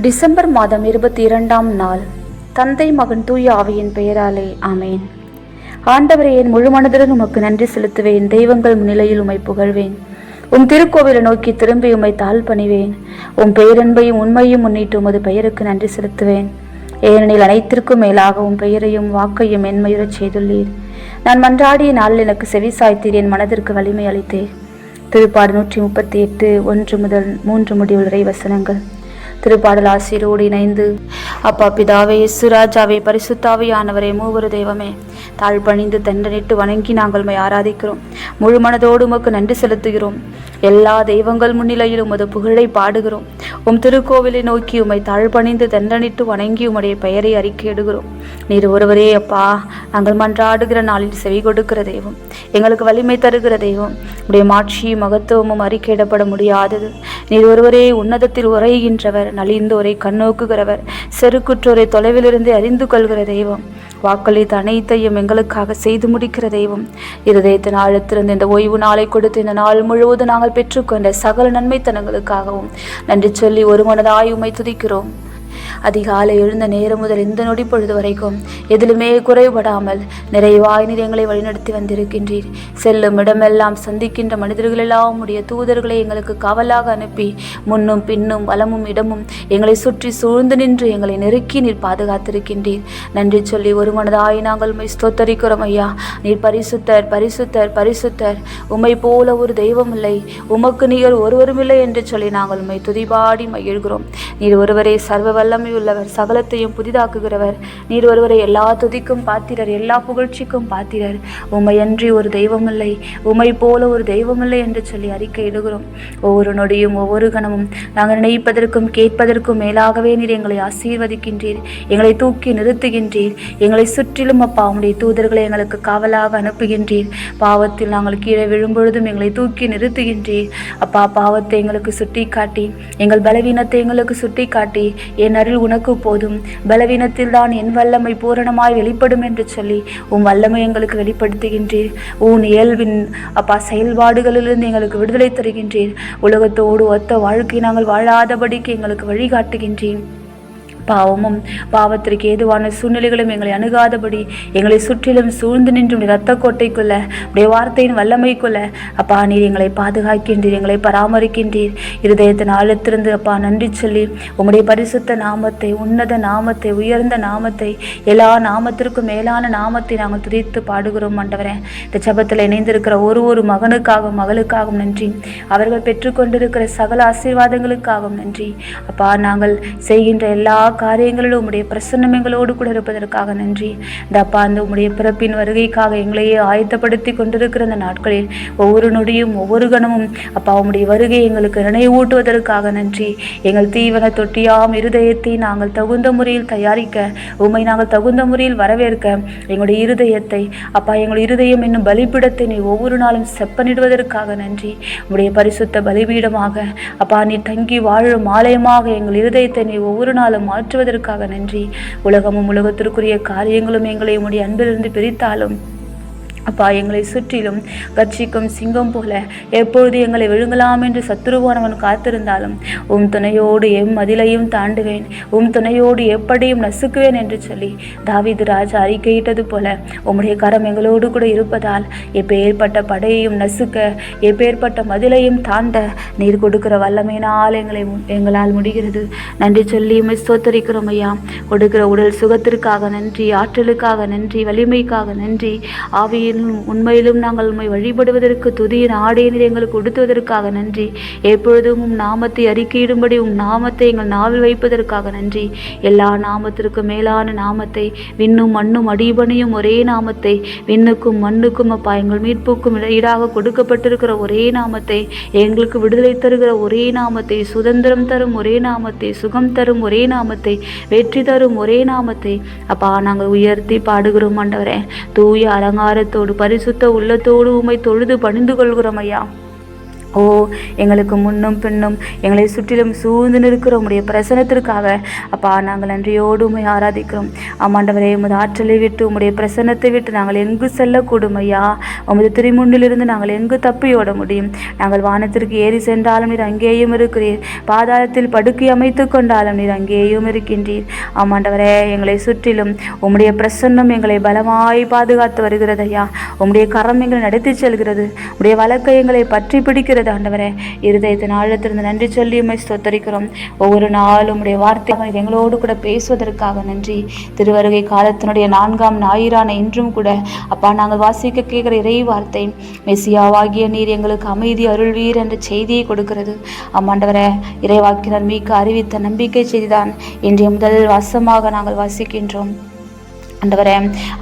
December மாதம் இருபத்தி இரண்டாம் நாள். தந்தை மகன் தூய ஆவியின் பெயராலே ஆமேன். ஆண்டவரே என் முழு மனதுடன் உமக்கு நன்றி செலுத்துவேன். தெய்வங்கள் முன்னிலையில் உம்மை புகழ்வேன். உம் திருக்கோவிலை நோக்கி திரும்பி உம்மை தாழ் பணிவேன். உம் பேரன்பையும் உண்மையும் முன்னிட்டு உமது பெயருக்கு நன்றி செலுத்துவேன். ஏனெனில் அனைத்திற்கும் மேலாக உன் பெயரையும் வாக்கையும் மென்மையுறச் செய்துள்ளீர். நான் மன்றாடிய நாளில் எனக்கு செவி சாய்த்தீர் என் மனதிற்கு வலிமை அளித்தேன் திருப்பாடு நூற்றி முப்பத்தி எட்டு ஒன்று முதல் மூன்று முடிவுரை வசனங்கள். திருப்பாடல் ஆசிரியரோடு இணைந்து. அப்பா பிதாவே சுராஜாவே பரிசுத்தாவியானவரே மூவரு தெய்வமே தாழ்பணிந்து தண்டனிட்டு வணங்கி நாங்கள் ஆராதிக்கிறோம். முழு மனதோடு உமக்கு நன்றி செலுத்துகிறோம். எல்லா தெய்வங்கள் முன்னிலையில் உமது புகழை பாடுகிறோம். உம் திருக்கோவிலை நோக்கி உம்மை தாழ்பணிந்து தண்டனிட்டு வணங்கி உம்முடைய பெயரை அறிக்கையிடுகிறோம் நீர் ஒருவரே அப்பா நாங்கள் மன்றாடுகிற நாளில் செவி கொடுக்கிற தெய்வம். எங்களுக்கு வலிமை தருகிற தெய்வம். உடைய மாட்சியும் மகத்துவமும் அறிக்கையிடப்பட முடியாதது. நீர் ஒருவரே உன்னதத்தில் உரைகின்றவர் நலிந்தோரை கண்ணோக்குகிறவர் செருக்குற்றோரை தொலைவிலிருந்து அறிந்து கொள்கிற தெய்வம். வாக்களித்த அனைத்தையும் எங்களுக்காக செய்து முடிக்கிற தெய்வம். இருதயத்தின் ஆழத்திலிருந்து இந்த ஓய்வு நாளை கொடுத்து இந்த நாள் முழுவதும் நாங்கள் பெற்றுக்கொண்ட சகல நன்மைத்தனங்களுக்காகவும் நன்றி சொல்லி ஒரு மனதாய் உம்மை துதிக்கிறோம். அதிகாலை எழுந்த நேரம் முதல் இந்த நொடி பொழுது வரைக்கும் எதிலுமே குறைபடாமல் நிறைவாய் நீர் எங்களை வழிநடத்தி வந்திருக்கின்றீர். செல்லும் இடமெல்லாம் சந்திக்கின்ற மனிதர்களெல்லாம் உடைய தூதர்களை எங்களுக்கு காவலாக அனுப்பி முன்னும் பின்னும் வலமும் இடமும் எங்களை சுற்றி சூழ்ந்து நின்று எங்களை நெருக்கி நீர் பாதுகாத்திருக்கின்றீர். நன்றி சொல்லி ஒரு மனதாய் நாங்கள் உண்மை ஸ்தோத்தரிக்கிறோம் ஐயா. நீர் பரிசுத்தர் பரிசுத்தர் பரிசுத்தர். உம்மை போல ஒரு தெய்வம் இல்லை உமக்கு நீர் ஒருவருமில்லை என்று சொல்லி நாங்கள் உண்மை துதிபாடி மகிழ்கிறோம். நீர் ஒருவரே சர்வ வல்லம் உள்ளவர் சகலத்தையும் புதிதாக்குகிறவர். நீர் ஒருவரை எல்லா துதிக்கும் பாத்திரர் எல்லா புகழ்ச்சிக்கும் பாத்திரர். உம்மையன்றி ஒரு தெய்வமில்லை உம்மை போல ஒரு தெய்வமில்லை என்று சொல்லி அறிக்கையிடுகிறோம் ஒவ்வொரு நொடியும் ஒவ்வொரு கணமும் நாங்கள் நினைப்பதற்கும் கேட்பதற்கும் மேலாகவே நீர் எங்களை ஆசீர்வதிக்கின்றீர் எங்களை தூக்கி நிறுத்துகின்றீர். எங்களை சுற்றிலும் அப்பா உடைய தூதர்களை எங்களுக்கு காவலாக அனுப்புகின்றீர். பாவத்தில் நாங்கள் கீழே விழும்பொழுதும் எங்களை தூக்கி நிறுத்துகின்றீர். அப்பா பாவத்தை எங்களுக்கு சுட்டி காட்டி எங்கள் பலவீனத்தை எங்களுக்கு சுட்டி காட்டி என் அருள் உனக்கு போதும். பலவீனத்தில் தான் என் வல்லமை பூரணமாய் வெளிப்படும் என்று சொல்லி உன் வல்லமை எங்களுக்கு வெளிப்படுத்துகின்றீர். உன் இயல்பின் அப்பா செயல்பாடுகளிலிருந்து எங்களுக்கு விடுதலை தருகின்றீர். உலகத்தோடு ஒத்த வாழ்க்கை நாங்கள் வாழாதபடிக்கு எங்களுக்கு வழிகாட்டுகின்றேன் பாவமும் பாவத்திற்கு ஏதுவான சூழ்நிலைகளும் எங்களை அணுகாதபடி எங்களை சுற்றிலும் சூழ்ந்து நின்றும் இரத்த கோட்டைக்குள்ள உடைய வார்த்தையின் வல்லமைக்குள்ள. அப்பா நீர் எங்களை பாதுகாக்கின்றீர் எங்களை பராமரிக்கின்றீர். இருதயத்தின் ஆழத்திலிருந்து அப்பா நன்றி சொல்லி உங்களுடைய பரிசுத்த நாமத்தை உன்னத நாமத்தை உயர்ந்த நாமத்தை எல்லா நாமத்திற்கும் மேலான நாமத்தை நாங்கள் துதித்து பாடுகிறோம் ஆண்டவரே. இந்த ஜபத்தில் இணைந்திருக்கிற ஒரு ஒரு மகனுக்காகவும் மகளுக்காகவும் நன்றி. அவர்கள் பெற்றுக்கொண்டிருக்கிற சகல ஆசீர்வாதங்களுக்காகவும் நன்றி. அப்பா நாங்கள் செய்கின்ற எல்லா காரியங்களிலும் உம்முடைய பிரசன்னம் எங்களோடு கூட இருப்பதற்காக நன்றி. இந்த அப்பா அந்த உம்முடைய பிறப்பின் வருகைக்காக எங்களையே ஆயத்தப்படுத்தி கொண்டிருக்கிற அந்த நாட்களில் ஒவ்வொரு நொடியும் ஒவ்வொரு கணமும் அப்பா உம்முடைய வருகை எங்களுக்கு நினைவூட்டுவதற்காக நன்றி. எங்கள் தீவன தொட்டியாம் இருதயத்தை நாங்கள் தகுந்த முறையில் தயாரிக்க உம்மை நாங்கள் தகுந்த முறையில் வரவேற்க எங்களுடைய இருதயத்தை அப்பா எங்களுடைய இருதயம் என்னும் பலிபீடத்தை நீ ஒவ்வொரு நாளும் செப்பனிடுவதற்காக நன்றி. உம்முடைய பரிசுத்த பலிபீடமாக அப்பா நீ தங்கி வாழும் ஆலயமாக எங்கள் இருதயத்தை நீ ஒவ்வொரு நாளும் மாற்றுவதற்காக நன்றி. உலகமும் உலகத்திற்குரிய காரியங்களும் எங்களை உம்முடைய அன்பிலிருந்து பிரித்தாலும் அப்பா எங்களை சுற்றிலும் கட்சிக்கும் சிங்கம் போல எப்பொழுது எங்களை விழுங்கலாம் என்று சத்துருவானவன் காத்திருந்தாலும் உம் துணையோடு எம் மதிலையும் தாண்டுவேன் உம் துணையோடு எப்படியும் நசுக்குவேன் என்று சொல்லி தாவிது ராஜா அறிக்கையிட்டது போல உம்முடைய கரம் எங்களோடு கூட இருப்பதால் எப்பேற்பட்ட படையையும் நசுக்க எப்பேற்பட்ட மதிலையும் தாண்ட நீர் கொடுக்கிற வல்லமையினால் எங்களை எங்களால் முடிகிறது. நன்றி சொல்லி உம்மை ஸ்தோத்தரிக்கிறோம் ஐயா. கொடுக்கிற உடல் சுகத்திற்காக நன்றி ஆற்றலுக்காக நன்றி வலிமைக்காக நன்றி. ஆவியின் உண்மையிலும் நாங்கள் உண்மை வழிபடுவதற்கு துதியின் ஆடையினர் எங்களுக்கு கொடுத்துவதற்காக நன்றி. எப்பொழுதும் உம் நாமத்தை அறிக்கையிடும்படி உம் நாமத்தை எங்கள் நாவில் வைப்பதற்காக நன்றி. எல்லா நாமத்திற்கும் மேலான நாமத்தை விண்ணும் மண்ணும் அடிபணியும் ஒரே நாமத்தை விண்ணுக்கும் மண்ணுக்கும் அப்பா எங்கள் மீட்புக்கும் ஈடாக கொடுக்கப்பட்டிருக்கிற ஒரே நாமத்தை எங்களுக்கு விடுதலை தருகிற ஒரே நாமத்தை சுதந்திரம் தரும் ஒரே நாமத்தை சுகம் தரும் ஒரே நாமத்தை வெற்றி தரும் ஒரே நாமத்தை. அப்பா நாங்கள் உயர்த்தி பாடுகிறோம் ஆண்டவரே. தூய அலங்காரத்தோடு பரிசுத்த உள்ளத்தோடு உமை தொழுது பணிந்து கொள்கிறோம் ஐயா. ஓ எங்களுக்கு முன்னும் பின்னும் எங்களை சுற்றிலும் சூழ்ந்து நிற்கிற உடைய பிரசனத்திற்காக அப்பா நாங்கள் நன்றியோடு உண்மை ஆராதிக்கிறோம். ஆமாண்டவரே உமது ஆற்றலை விட்டு உம்முடைய பிரசன்னத்தை விட்டு நாங்கள் எங்கு செல்லக்கூடும் ஐயா? உமது திருமுன்னிலிருந்து நாங்கள் எங்கு தப்பியோட முடியும்? நாங்கள் வானத்திற்கு ஏறி சென்றாலும் நீர் அங்கேயும் இருக்கிறீர். பாதாளத்தில் படுக்கை அமைத்து கொண்டாலும் நீர் அங்கேயும் இருக்கின்றீர். ஆமாண்டவரே எங்களை சுற்றிலும் உம்முடைய பிரசன்னம் எங்களை பலமாய் பாதுகாத்து வருகிறது ஐயா. உம்முடைய கரம் எங்களை நடத்தி செல்கிறது. உடைய வழக்கை எங்களை பற்றி பிடிக்கிறது. ஆண்டவரே. இருதயத்தின் ஆழத்திலிருந்து நன்றி சொல்லி உண்மை ஸ்தோத்தரிக்கிறோம். ஒவ்வொரு நாளும் உடைய வார்த்தை எங்களோடு கூட பேசுவதற்காக நன்றி. திருவருகை காலத்தினுடைய நான்காம் ஞாயிறான இன்றும் கூட அப்பா நாங்கள் வாசிக்க கேட்கிற இறை வார்த்தை மெசியாவாகிய நீர் எங்களுக்கு அமைதி அருள்வீர் என்ற செய்தியை கொடுக்கிறது. அம்மாண்டவரே இறைவாக்கினர் மீக்க அறிவித்த நம்பிக்கை செய்திதான் இன்றைய முதல் வாசமாக நாங்கள் வாசிக்கின்றோம். ஆண்டவரே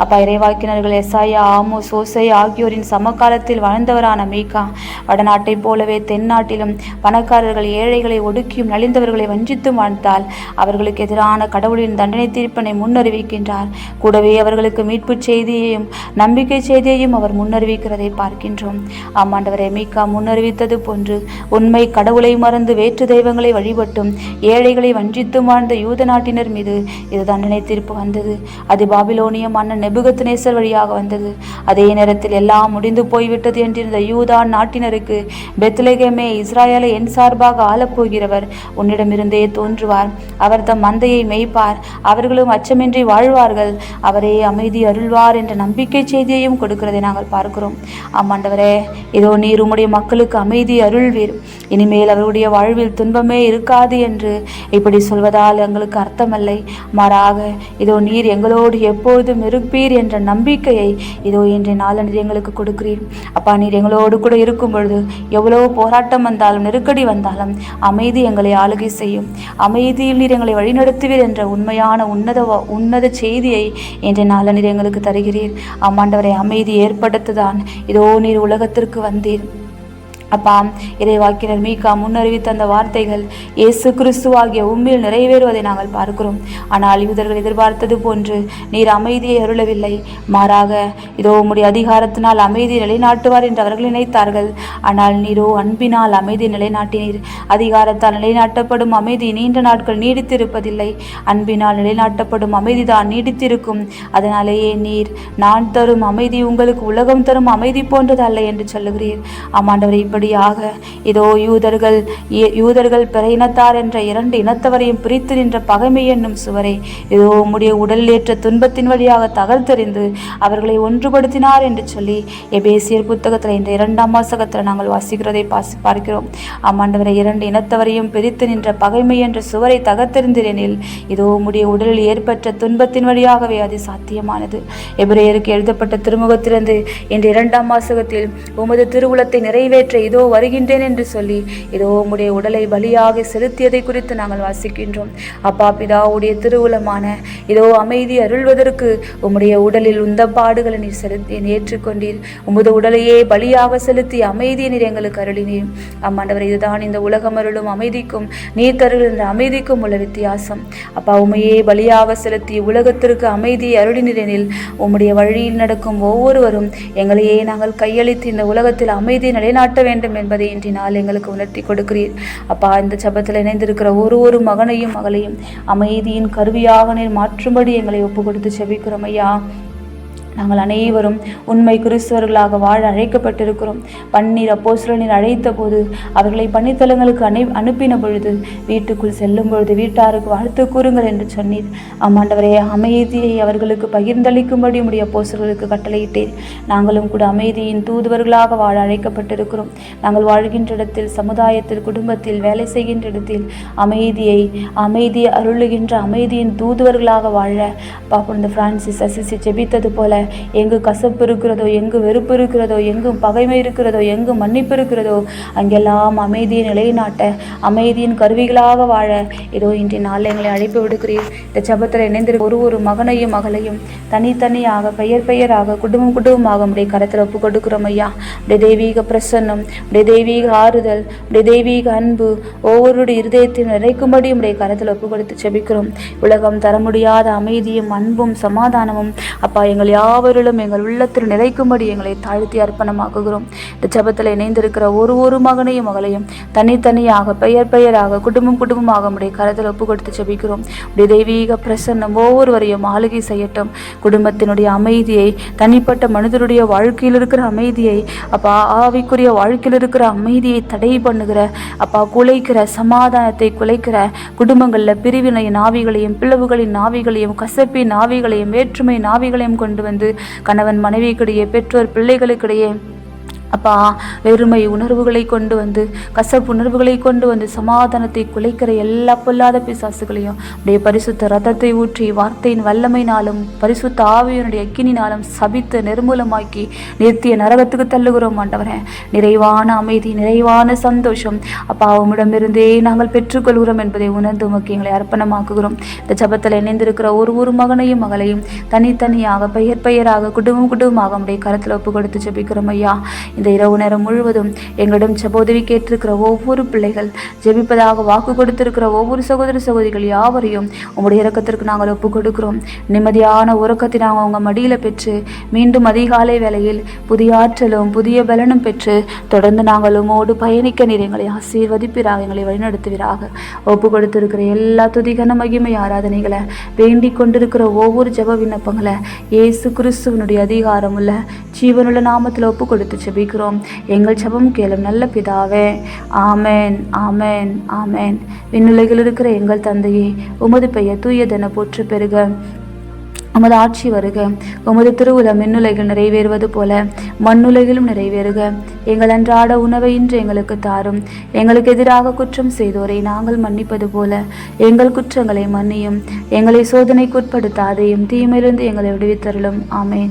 அப்பா இறைவாக்கினர்கள் எஸ்ஐயா ஆமோ சோசை ஆகியோரின் சமகாலத்தில் வாழ்ந்தவரான மீகா வடநாட்டை போலவே தென்னாட்டிலும் பணக்காரர்கள் ஏழைகளை ஒடுக்கியும் நலிந்தவர்களை வஞ்சித்தும் வாழ்ந்தால் அவர்களுக்கு எதிரான கடவுளின் தண்டனை தீர்ப்பினை முன்னறிவிக்கின்றார். கூடவே அவர்களுக்கு மீட்பு செய்தியையும் நம்பிக்கை செய்தியையும் அவர் முன்னறிவிக்கிறதை பார்க்கின்றோம். ஆமாண்டவரே மீகா முன்னறிவித்தது போன்று உண்மை கடவுளை மறந்து வேற்று தெய்வங்களை வழிபட்டும் ஏழைகளை வஞ்சித்தும் வாழ்ந்த யூத நாட்டினர் மீது இது தண்டனை தீர்ப்பு வந்தது. அது பாபிலோனிய மன்னன் நெபுகத்நேசர் வழியாக வந்தது. அதே நேரத்தில் எல்லாம் முடிந்து போய்விட்டது என்றிருந்த யூதா நாட்டினருக்கு பெத்லகமே இஸ்ராயலை என் சார்பாக ஆளப்போகிறவர் உன்னிடமிருந்தே தோன்றுவார். அவர் தம் மந்தையை மெய்ப்பார். அவர்களும் அச்சமின்றி வாழ்வார்கள். அவரே அமைதி அருள்வார் என்ற நம்பிக்கை செய்தியையும் கொடுக்கிறதை நாங்கள் பார்க்கிறோம். ஆமாண்டவரே இதோ நீர் உம்முடைய மக்களுக்கு அமைதி அருள்வீர். இனிமேல் அவருடைய வாழ்வில் துன்பமே இருக்காது என்று இப்படி சொல்வதால் எங்களுக்கு அர்த்தமல்லை. மாறாக இதோ நீர் எங்களோடு எப்பொழுதும் இருப்பீர் என்ற நம்பிக்கையை இதோ இன்றைய நாளன்று எங்களுக்கு கொடுக்கிறீர். அப்பா நீர் எங்களோடு கூட இருக்கும் பொழுது எவ்வளவு போராட்டம் வந்தாலும் நெருக்கடி வந்தாலும் அமைதி எங்களை ஆளுகை செய்யும். அமைதியில் நீர் எங்களை வழிநடத்துவீர் என்ற உண்மையான உன்னத உன்னத செய்தியை இன்றைய நாளன்று எங்களுக்கு தருகிறீர். அம்மாண்டவரை அமைதி ஏற்படுத்துதான். இதோ நீர் உலகத்திற்கு வந்தீர். அப்பா இறைவாக்கினர் மீகா முன்னறிவித்த அந்த வார்த்தைகள் இயேசு கிறிஸ்துவாகிய உண்மையில் நிறைவேறுவதை நாங்கள் பார்க்கிறோம். ஆனால் யூதர்கள் எதிர்பார்த்தது போன்று நீர் அமைதியை அருளவில்லை. மாறாக இதோ உம்முடைய அதிகாரத்தினால் அமைதி நிலைநாட்டுவார் என்று அவர்கள் நினைத்தார்கள். ஆனால் நீரோ அன்பினால் அமைதி நிலைநாட்டினீர். அதிகாரத்தால் நிலைநாட்டப்படும் அமைதி நீண்ட நாட்கள் நீடித்திருப்பதில்லை. அன்பினால் நிலைநாட்டப்படும் அமைதிதான் நீடித்திருக்கும். அதனாலேயே நீர் நான் தரும் அமைதி உங்களுக்கு உலகம் தரும் அமைதி போன்றது அல்ல என்று சொல்லுகிறீர். ஆமாண்டவர் இப்படியாக இதோ யூதர்கள் யூதர்கள் பிற இனத்தார் என்ற இரண்டு இனத்தவரையும் பிரித்து நின்ற பகைமை என்னும் சுவரை இதோ உம்முடைய உடலில் ஏற்ற துன்பத்தின் வழியாக தகர்த்தெறிந்து அவர்களை ஒன்றுபடுத்தினார் என்று சொல்லி எபேசியர் புத்தகத்தில் இந்த இரண்டாம் வாசகத்தில் நாங்கள் வாசிக்கிறதை பாசி பார்க்கிறோம். ஆமாண்டவரை இரண்டு இனத்தவரையும் பிரித்து நின்ற பகைமை என்ற சுவரை தகர்த்தெறிந்திரெனில் இதோ உம்முடைய உடலில் ஏற்பட்ட துன்பத்தின் வழியாகவே அது சாத்தியமானது. எபிரேயருக்கு எழுதப்பட்ட திருமுகத்திலிருந்து இந்த இரண்டாம் வாசகத்தில் உமது திருவுளத்தை நிறைவேற்ற இதோ வருகின்றேன் என்று சொல்லி இதோ உம்முடைய உடலை பலியாக செலுத்தியதை குறித்து நாங்கள் வாசிக்கின்றோம். அப்பா பிதாவுடைய திருவுளமான இதோ அமைதி அருள்வதற்கு உம்முடைய உடலில் உந்த பாடுகளை நீர் செலுத்தி ஏற்றுக்கொண்டீர். உமது உடலையே பலியாக செலுத்தி அமைதியை நீர் எங்களுக்கு அருளினீர். அம்மாண்டவர் இதுதான் இந்த உலகம் அருளும் அமைதிக்கும் நீர் தருகின்ற அமைதிக்கும் உள்ள வித்தியாசம். அப்பா உமையே பலியாக செலுத்தி உலகத்திற்கு அமைதியை அருளினிரெனில் உம்முடைய வழியில் நடக்கும் ஒவ்வொருவரும் எங்களையே நாங்கள் கையளித்து இந்த உலகத்தில் அமைதியை நிலைநாட்ட வேண்டும். வேண்டும் என்பதை இன்றைய நாள் எங்களுக்கு உணர்த்தி கொடுக்கிறீர். அப்பா இந்த சபத்தில் இணைந்திருக்கிற ஒரு ஒரு மகனையும் மகளையும் அமைதியின் கருவியாக நீர் மாற்றும்படி எங்களை ஒப்பு கொடுத்து செபிக்கிறோம் ஐயா. நாங்கள் அனைவரும் உண்மை கிறிஸ்தவர்களாக வாழ அழைக்கப்பட்டிருக்கிறோம். பன்னீர் அப்போஸ்தலர் அழைத்த போது அவர்களை பன்னித்தலங்களுக்கு அனை அனுப்பின பொழுது வீட்டுக்குள் செல்லும் பொழுது வீட்டாருக்கு வாழ்த்து கூறுங்கள் என்று சொன்னீர். ஆமாண்டவரே அமைதியை அவர்களுக்கு பகிர்ந்தளிக்கும்படி உடைய அப்போஸ்தலர்களுக்கு கட்டளையிட்டீர். நாங்களும் கூட அமைதியின் தூதுவர்களாக வாழ அழைக்கப்பட்டிருக்கிறோம். நாங்கள் வாழ்கின்ற இடத்தில் சமுதாயத்தில் குடும்பத்தில் வேலை செய்கின்ற இடத்தில் அமைதியை அமைதியை அருளுகின்ற அமைதியின் தூதுவர்களாக வாழ பாப்பா இந்த பிரான்சிஸ் அசிசி ஜெபித்தது போல எங்கு கசப்பு இருக்கிறதோ எங்கு வெறுப்பு இருக்கிறதோ எங்கு பகைமை இருக்கிறதோ எங்கு மன்னிப்பு இருக்கிறதோ அங்கெல்லாம் அமைதியை நிலைநாட்ட அமைதியின் கருவிகளாக வாழ. இதோ இன்றைய நாளில் எங்களை அழைப்பு விடுக்கிறீர். இந்த ஜபத்தில் இணைந்திருக்க ஒரு ஒரு மகனையும் மகளையும் தனித்தனியாக பெயர் பெயராக குடும்பம் குடும்பமாக உடைய கரத்தில் ஒப்பு கொடுக்கிறோம் ஐயா. உடைய தெய்வீக பிரசன்னம் உடைய தெய்வீக ஆறுதல் உடைய தெய்வீக அன்பு ஒவ்வொருடைய இருதயத்தையும் நிறைக்கும்படி உடைய கரத்தில் ஒப்பு கொடுத்து ஜெபிக்கிறோம் உலகம் தர முடியாத அமைதியும் அன்பும் சமாதானமும் அப்பா எங்கள் யார் யாவரிலும் எங்கள் உள்ளத்தில் நிலைக்கும்படி எங்களை தாழ்த்தி அர்ப்பணமாக்குகிறோம். இந்த ஜபத்தில் இணைந்திருக்கிற ஒரு ஒரு மகனையும் மகளையும் தனித்தனியாக பெயர் பெயராக குடும்பம் குடும்பமாக உடைய கரத்தில் ஒப்பு கொடுத்து ஜபிக்கிறோம். உடைய தெய்வீக பிரசன்னம் ஒவ்வொருவரையும் ஆளுகை செய்யட்டும். குடும்பத்தினுடைய அமைதியை தனிப்பட்ட மனிதருடைய வாழ்க்கையில் இருக்கிற அமைதியை அப்பா ஆவிக்குரிய வாழ்க்கையில் இருக்கிற அமைதியை தடை பண்ணுகிற அப்பா குலைக்கிற சமாதானத்தை குலைக்கிற குடும்பங்களில் பிரிவினை நாவிகளையும் பிளவுகளின் நாவிகளையும் கசப்பின் நாவிகளையும் வேற்றுமை நாவிகளையும் கொண்டு வந்து கணவன் மனைவிக்கிடையே பெற்றோர் பிள்ளைகளுக்கிடையே அப்பா வெறுமை உணர்வுகளை கொண்டு வந்து கசப்பு உணர்வுகளை கொண்டு வந்து சமாதானத்தை குலைக்கிற எல்லா பொல்லாத பிசாசுகளையும் அப்படியே பரிசுத்த ரத்தத்தை ஊற்றி வார்த்தையின் வல்லமைனாலும் பரிசுத்த ஆவியனுடைய அக்கினினாலும் சபித்து நிர்மூலமாக்கி நிறுத்திய நரகத்துக்கு தள்ளுகிறோம் ஆண்டவரே. நிறைவான அமைதி நிறைவான சந்தோஷம். அப்பா உம்மிடமிருந்தே நாங்கள் பெற்றுக்கொள்கிறோம் என்பதை உணர்ந்து உமக்கு எங்களை அர்ப்பணமாக்குகிறோம். இந்த ஜபத்தில் இணைந்திருக்கிற ஒரு ஒரு மகனையும் மகளையும் தனித்தனியாக பெயர் பெயராக குடும்பம் குடும்பமாக நம்முடைய கருத்தில் ஒப்பு கொடுத்து ஜபிக்கிறோம் ஐயா. இந்த இரவு நேரம் முழுவதும் எங்களிடம் ஜெபோதவி கேட்டிருக்கிற ஒவ்வொரு பிள்ளைகள் ஜெபிப்பதாக வாக்கு கொடுத்திருக்கிற ஒவ்வொரு சகோதர சகோதரிகள் யாவரையும் உங்களுடைய இறக்கத்திற்கு நாங்கள் ஒப்பு கொடுக்கிறோம். நிம்மதியான உறக்கத்தை நாங்கள் உங்கள் மடியில் பெற்று மீண்டும் அதிகாலை வேளையில் புதிய ஆற்றலும் புதிய பலனும் பெற்று தொடர்ந்து நாங்கள் உமோடு பயணிக்க நீர் எங்களை ஆசீர்வதிப்பிறாக எங்களை வழிநடத்துவீராக. ஒப்பு கொடுத்திருக்கிற எல்லா துதிகன மகிமை ஆராதனைகளை வேண்டிக் கொண்டிருக்கிற ஒவ்வொரு ஜெப விண்ணப்பங்களை இயேசு கிறிஸ்துவனுடைய அதிகாரமுள்ள ஜீவனுள்ள நாமத்தில் ஒப்பு கொடுத்து ஜெபிக்கிறோம். எங்கள் ஜெபம் கேளும் நல்ல பிதாவே ஆமேன் ஆமேன் ஆமென். விண்ணுலகில் இருக்கிற எங்கள் தந்தையே உமது பெயர் தூயதென போற்று பெறுக உமது ஆட்சி வருக. உமது திருவுல மின்னுலைகள் நிறைவேறுவது போல மண்ணுலகிலும் நிறைவேறுக. எங்கள் அன்றாட உணவை இன்று எங்களுக்கு தாரும். எங்களுக்கு எதிராக குற்றம் செய்தோரை நாங்கள் மன்னிப்பது போல எங்கள் குற்றங்களை மன்னியும். எங்களை சோதனைக்குட்படுத்தாதையும் தீமையிலிருந்து எங்களை விடுவித்தருளும். ஆமேன்.